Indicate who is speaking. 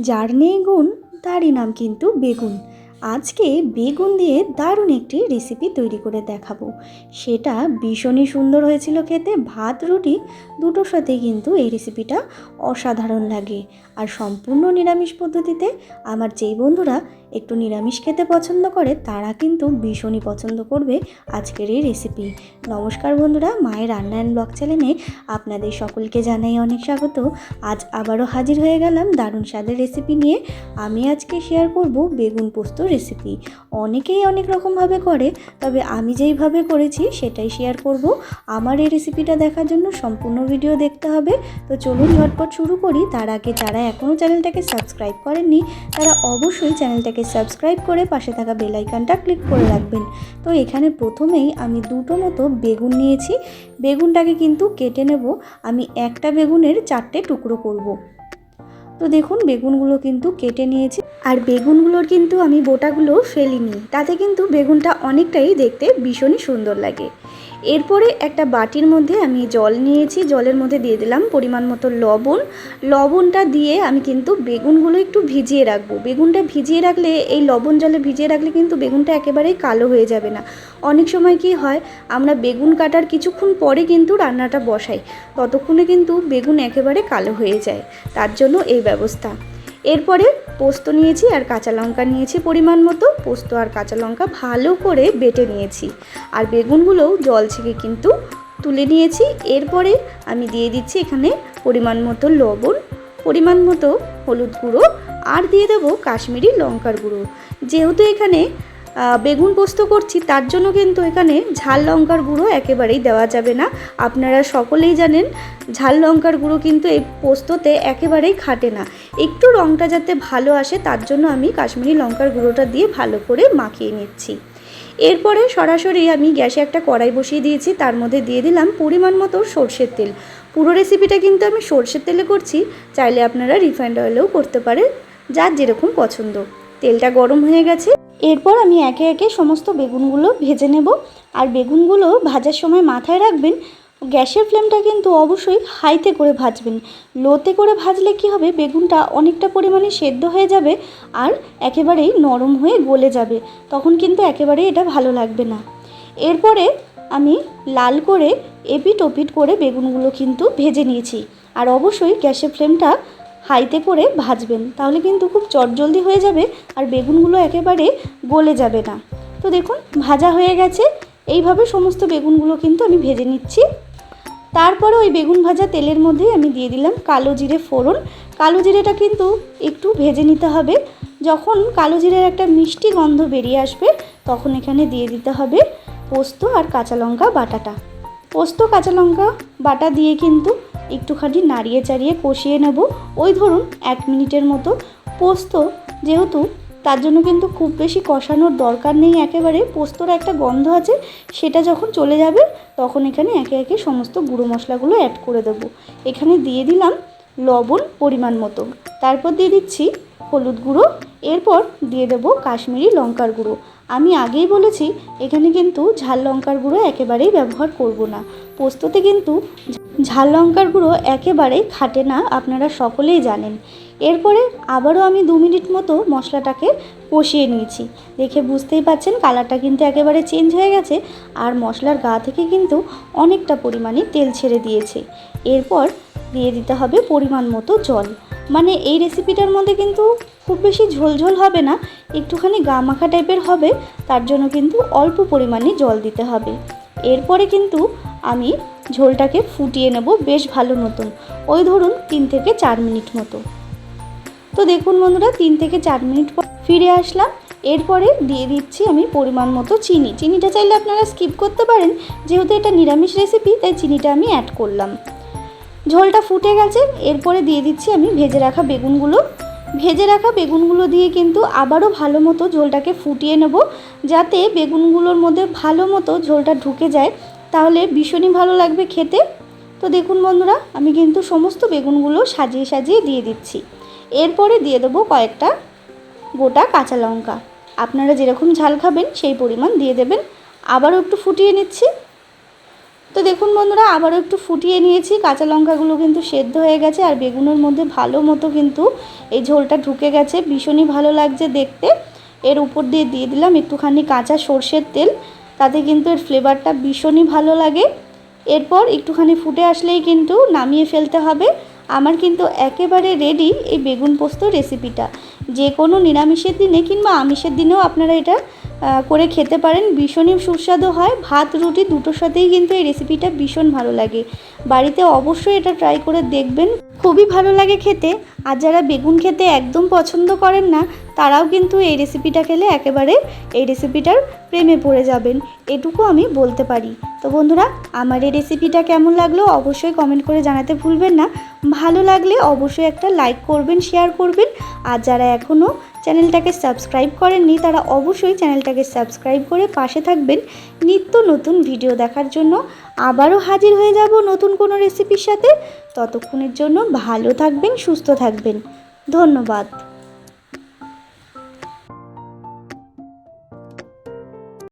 Speaker 1: যার নেই গুণ তারই নাম কিন্তু বেগুন। আজকে বেগুন দিয়ে দারুণ একটি রেসিপি তৈরি করে দেখাবো। সেটা ভীষণই সুন্দর হয়েছিল খেতে, ভাত, রুটি দুটোর সাথে কিন্তু এই রেসিপিটা অসাধারণ লাগে। আর সম্পূর্ণ নিরামিষ পদ্ধতিতে আমার যেই বন্ধুরা একটু নিরামিষ খেতে পছন্দ করে, তারা কিন্তু ভীষণই পছন্দ করবে আজকের এই রেসিপি নমস্কার বন্ধুরা, মায়ের রান্না অ্যান্ড ব্লগ চ্যানেলে আপনাদের সকলকে জানাই অনেক স্বাগত। আজ আবারও হাজির হয়ে গেলাম দারুণ স্বাদের রেসিপি নিয়ে। আমি আজকে শেয়ার করব বেগুন পোস্ত রেসিপি অনেকেই অনেক রকমভাবে করে, তবে আমি যেইভাবে করেছি সেটাই শেয়ার করব। আমার এই রেসিপিটা দেখার জন্য সম্পূর্ণ ভিডিও দেখতে হবে। তো চলুন ঝটপট শুরু করি। তার আগে যারা এখনও চ্যানেলটাকে সাবস্ক্রাইব করেননি, তারা অবশ্যই চ্যানেলটাকে সাবস্ক্রাইব করে পাশে থাকা বেল আইকনটা ক্লিক করে রাখবেন। তো এখানে প্রথমেই আমি দুটো মতো বেগুন নিয়েছি। বেগুনটাকে কিন্তু কেটে নেব। আমি একটা বেগুনের চারটে টুকরো করব। তো দেখুন, বেগুনগুলো কিন্তু কেটে নিয়েছি। আর বেগুনগুলোর কিন্তু আমি বোটাগুলো ফেলিনি। তাতে কিন্তু বেগুনটা অনেকটাই দেখতে ভীষণই সুন্দর লাগে। এরপরে একটা বাটির মধ্যে আমি জল নিয়েছি। জলের মধ্যে দিয়ে দিলাম পরিমাণ মতো লবণ। লবণটা দিয়ে আমি কিন্তু বেগুনগুলো একটু ভিজিয়ে রাখব। বেগুনটা ভিজিয়ে রাখলে, এই লবণ জলে ভিজিয়ে রাখলে কিন্তু বেগুনটা একেবারেই কালো হয়ে যাবে না। অনেক সময় কি হয়, আমরা বেগুন কাটার কিছুক্ষণ পরে কিন্তু রান্নাটা বসাই। ততক্ষণে কিন্তু বেগুন একেবারে কালো হয়ে যায়। তার জন্য এই ব্যবস্থা। এরপরে পোস্ত নিয়েছি আর কাঁচা লঙ্কা নিয়েছি পরিমাণ মতো। পোস্ত আর কাঁচা লঙ্কা ভালো করে বেটে নিয়েছি। আর বেগুনগুলোও জল ছেঁকে কিন্তু তুলে নিয়েছি। এরপরে আমি দিয়ে দিচ্ছি এখানে পরিমাণ মতো লবণ, পরিমাণ মতো হলুদ গুঁড়ো আর দিয়ে দেবো কাশ্মীরি লঙ্কার গুঁড়ো। যেহেতু এখানে বেগুন পোস্ত করছি, তার জন্য কিন্তু এখানে ঝাল লঙ্কার গুঁড়ো একেবারেই দেওয়া যাবে না। আপনারা সকলেই জানেন, ঝাল লঙ্কার গুঁড়ো কিন্তু এই পোস্ততে একেবারেই খাটে না। একটু রঙটা যাতে ভালো আসে, তার জন্য আমি কাশ্মীরি লঙ্কার গুঁড়োটা দিয়ে ভালো করে মাখিয়ে নিচ্ছি। এরপরে সরাসরি আমি গ্যাসে একটা কড়াই বসিয়ে দিয়েছি, তার মধ্যে দিয়ে দিলাম পরিমাণ মতো সর্ষের তেল। পুরো রেসিপিটা কিন্তু আমি সর্ষের তেলে করছি, চাইলে আপনারা রিফাইন্ড অয়েলেও করতে পারেন, যার যেরকম পছন্দ। তেলটা গরম হয়ে গেছে এরপর আমি একে একে সমস্ত বেগুনগুলো ভেজে নেব। আর বেগুনগুলো ভাজার সময় মাথায় রাখবেন, গ্যাসের ফ্লেমটা কিন্তু অবশ্যই হাইতে করে ভাজবেন। লোতে করে ভাজলে কি হবে? বেগুনটা অনেকটা পরিমাণে সেদ্ধ হয়ে যাবে আর একেবারেই নরম হয়ে গলে যাবে। তখন কিন্তু একেবারেই এটা ভালো লাগবে না। এরপরে আমি লাল করে এপিট ওপিট করে বেগুনগুলো কিন্তু ভেজে নিয়েছি। আর অবশ্যই গ্যাসের ফ্লেমটা হাইতে করে ভাজবেন। তাহলে কিন্তু খুব চটজলদি হয়ে যাবে আর বেগুনগুলো একেবারে গলে যাবে না। তো দেখুন, ভাজা হয়ে গেছে। এইভাবে সমস্ত বেগুনগুলো কিন্তু আমি ভেজে নিচ্ছি। তারপরে ওই বেগুন ভাজা তেলের মধ্যে আমি দিয়ে দিলাম কালো জিরে ফোড়ন। কালো জিরেটা কিন্তু একটু ভেজে নিতে হবে। যখন কালো জিরের একটা মিষ্টি গন্ধ বেরিয়ে আসবে, তখন এখানে দিয়ে দিতে হবে পোস্ত আর কাঁচা লঙ্কা বাটাটা। পোস্ত, কাঁচা লঙ্কা বাটা দিয়ে কিন্তু একটুখানি নাড়িয়ে চাড়িয়ে কষিয়ে নেব। ওই ধরুন এক মিনিটের মতো। পোস্ত যেহেতু তার জন্য কিন্তু খুব বেশি কষানোর দরকার নেই একেবারে। পোস্তর একটা গন্ধ আছে, সেটা যখন চলে যাবে তখন এখানে একে একে সমস্ত গুঁড়ো মশলাগুলো অ্যাড করে দেবো। এখানে দিয়ে দিলাম লবণ পরিমাণ মতো। তারপর দিয়ে দিচ্ছি হলুদ গুঁড়ো। এরপর দিয়ে দেবো কাশ্মীরি লঙ্কার গুঁড়ো। আমি আগেই বলেছি, এখানে কিন্তু ঝাল লঙ্কার গুঁড়ো একেবারেই ব্যবহার করব না। পোস্ততে কিন্তু ঝাল লঙ্কার গুঁড়ো একেবারেই খাটে না, আপনারা সকলেই জানেন। এরপরে আবারও আমি দু মিনিট মতো মশলাটাকে কষিয়ে নিয়েছি। দেখে বুঝতেই পাচ্ছেন, কালারটা কিন্তু একেবারে চেঞ্জ হয়ে গেছে আর মশলার গা থেকে কিন্তু অনেকটা পরিমাণে তেল ছেড়ে দিয়েছে। এরপর দিয়ে দিতে হবে পরিমাণ মতো জল। মানে এই রেসিপিটার মধ্যে কিন্তু খুব বেশি ঝোলঝোল হবে না, একটুখানি গা মাখা টাইপের হবে, তার জন্য কিন্তু অল্প পরিমাণে জল দিতে হবে। এরপরে কিন্তু আমি ঝোলটাকে ফুটিয়ে নেব বেশ ভালো মতন, ওই ধরুন তিন থেকে চার মিনিট মতো। তো দেখুন বন্ধুরা, তিন থেকে চার মিনিট পর ফিরে আসলাম, এরপরে দিয়ে দিচ্ছি আমি পরিমাণ মতো চিনি। চিনিটা চাইলে আপনারা স্কিপ করতে পারেন, যেহেতু এটা নিরামিষ রেসিপি তাই চিনিটা আমি অ্যাড করলাম। ঝোলটা ফুটে গেছে। এরপরে দিয়ে দিচ্ছি আমি ভেজে রাখা বেগুনগুলো। ভেজে রাখা বেগুনগুলো দিয়ে কিন্তু আবারও ভালো মতো ঝোলটাকে ফুটিয়ে নেব। যাতে বেগুনগুলোর মধ্যে ভালো মতো ঝোলটা ঢুকে যায়, তাহলে ভীষণই ভালো লাগবে খেতে। তো দেখুন বন্ধুরা, আমি কিন্তু সমস্ত বেগুনগুলো সাজিয়ে সাজিয়ে দিয়ে দিচ্ছি। এরপরে দিয়ে দেবো কয়েকটা গোটা কাঁচা লঙ্কা। আপনারা যেরকম ঝাল খাবেন, সেই পরিমাণ দিয়ে দেবেন। আবারও একটু ফুটিয়ে নিচ্ছি। তো দেখুন বন্ধুরা, আবারও একটু ফুটিয়ে নিয়েছি। কাঁচা লঙ্কাগুলো কিন্তু সেদ্ধ হয়ে গেছে আর বেগুনের মধ্যে ভালো মতো কিন্তু এই ঝোলটা ঢুকে গেছে। ভীষণই ভালো লাগছে দেখতে। এর উপর দিয়ে দিয়ে দিলাম একটুখানি কাঁচা সর্ষের তেল। তাতে কিন্তু এর ফ্লেভারটা ভীষণই ভালো লাগে। এরপর একটুখানি ফুটে আসলেই কিন্তু নামিয়ে ফেলতে হবে। আমার কিন্তু একেবারে রেডি এই বেগুন পোস্ত রেসিপিটা যে কোনো নিরামিষের দিনে কিংবা আমিষের দিনেও আপনারা এটা করে খেতে পারেন। ভীষণই সুস্বাদু হয়। ভাত, রুটি দুটোর সাথেই কিন্তু এই রেসিপিটা ভীষণ ভালো লাগে। বাড়িতে অবশ্যই এটা ট্রাই করে দেখবেন। খুবই ভালো লাগে খেতে। আর যারা বেগুন খেতে একদম পছন্দ করেন না, তারাও কিন্তু এই রেসিপিটা খেলে একেবারে এই রেসিপিটার প্রেমে পড়ে যাবেন। এটুকু আমি বলতে পারি। তো বন্ধুরা, আমার এই রেসিপিটা কেমন লাগল অবশ্যই কমেন্ট করে জানাতে ভুলবেন না। ভালো লাগলে অবশ্যই একটা লাইক করবেন শেয়ার করবেন। আর যারা এখনও চ্যানেলটাকে সাবস্ক্রাইব করেননি, তারা অবশ্যই চ্যানেলটাকে সাবস্ক্রাইব করে পাশে থাকবেন। নিত্য নতুন ভিডিও দেখার জন্য আবারও হাজির হয়ে যাব নতুন কোনো রেসিপির সাথে। ততক্ষণের জন্য ভালো থাকবেন, সুস্থ থাকবেন। ধন্যবাদ।